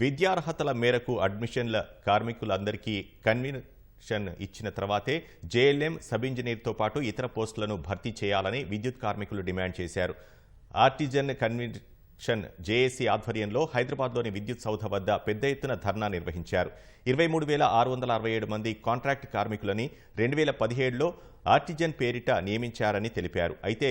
విద్యార్హతల మేరకు అడ్మిషన్ల కార్మికులందరికీ కన్వెన్షన్ ఇచ్చిన తర్వాతే జేఎల్ఎం సబ్ ఇంజనీర్తో పాటు ఇతర పోస్టులను భర్తీ చేయాలని విద్యుత్ కార్మికులు డిమాండ్ చేశారు. ఆర్టిజన్ షన్ జేఏసీ ఆధ్వర్యంలో హైదరాబాద్లోని విద్యుత్ సౌధ వద్ద పెద్ద ఎత్తున ధర్నా నిర్వహించారు. ఇరవై మూడు వేల ఆరు వందల అరవై ఏడు మంది కాంట్రాక్ట్ కార్మికులని రెండు వేల పదిహేడులో ఆర్టిజన్ పేరిట నియమించారని తెలిపారు. అయితే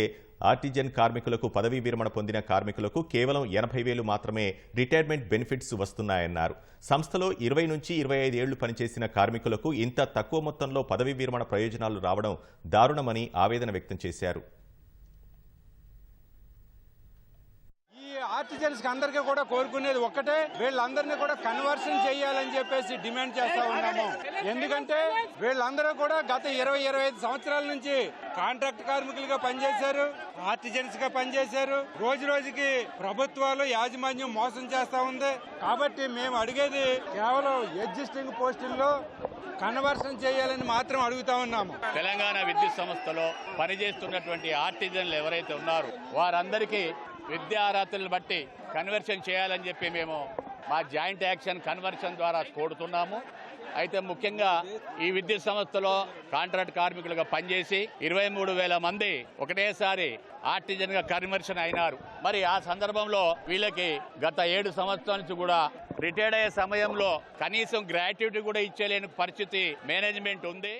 ఆర్టిజన్ కార్మికులకు పదవీ విరమణ పొందిన కార్మికులకు కేవలం ఎనభై వేలు మాత్రమే రిటైర్మెంట్ బెనిఫిట్స్ వస్తున్నాయన్నారు. సంస్థలో ఇరవై నుంచి ఇరవై ఐదు ఏళ్ళు పనిచేసిన కార్మికులకు ఇంత తక్కువ మొత్తంలో పదవీ విరమణ ప్రయోజనాలు రావడం దారుణమని ఆవేదన వ్యక్తం చేశారు ఈ ఆర్టిజన్స్ అందరికీ కూడా కోరుకునేది ఒక్కటే వీళ్ళందరినీ కూడా కన్వర్షన్ చేయాలని చెప్పేసి డిమాండ్ చేస్తా ఉన్నాము. ఎందుకంటే వీళ్ళందరూ కూడా గత ఇరవై ఇరవై ఐదు సంవత్సరాల నుంచి కాంట్రాక్ట్ కార్మికులుగా పనిచేశారు ఆర్టిజన్స్గా పనిచేశారు. రోజు రోజుకి ప్రభుత్వాలు యాజమాన్యం మోసం చేస్తా ఉంది. కాబట్టి మేము అడిగేది కేవలం ఎగ్జిస్టింగ్ పోస్టుల్లో కన్వర్షన్ చేయాలని మాత్రం అడుగుతా ఉన్నాము. తెలంగాణ విద్యుత్ సంస్థలో పనిచేస్తున్నటువంటి ఆర్టిజన్లు ఎవరైతే ఉన్నారో వారందరికీ విద్యా అర్హతలను బట్టి కన్వర్షన్ చేయాలని చెప్పి మేము మా జాయింట్ యాక్షన్ కన్వర్షన్ ద్వారా కోరుతున్నాము. అయితే ముఖ్యంగా ఈ విద్యుత్ సంస్థలో కాంట్రాక్ట్ కార్మికులుగా పనిచేసి ఇరవై మూడు వేల మంది ఒకటేసారి ఆర్టిజన్గా కన్వర్షన్ అయినారు. మరి ఆ సందర్భంలో వీళ్ళకి గత ఏడు సంవత్సరాల నుంచి కూడా రిటైర్డ్ అయ్యే సమయంలో కనీసం గ్రాట్యుటీ కూడా ఇచ్చేలేని పరిస్థితి మేనేజ్మెంట్ ఉంది.